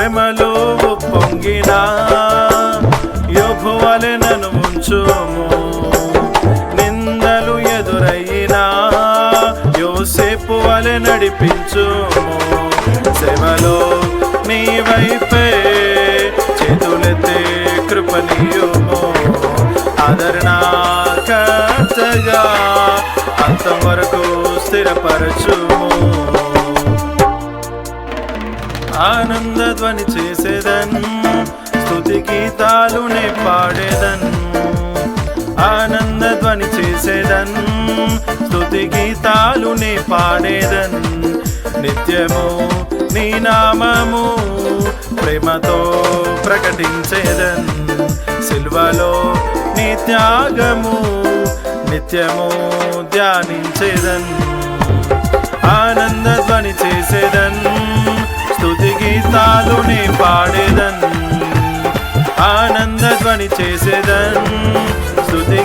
ప్రేమలో పొంగిన యోభువలె నన్ను ఉంచుము. నిందలు ఎదురయ్యినా యోసేపు వలె నడిపించుము. సేవలో నీ వైపే చేతులెత్తే కృపనీయుము. ఆదరణకర్తగా అంతం వరకు స్థిరపరచుము. ఆనందధ్వని చేసేదన్ స్థుతి గీతాలునే పాడేదన్ ఆనందధ్వని చేసేదన్ స్థుతి గీతాలునే పాడేదన్ నిత్యము నీ నామము ప్రేమతో ప్రకటించేదన్. సిల్వలో నీ త్యాగము నిత్యము ధ్యానించేదన్. ఆనంద ధ్వని చేసేదన్ గీతాలునే పాడేదన్ ఆనంద ధ్వని చేసేదన్ స్తుతి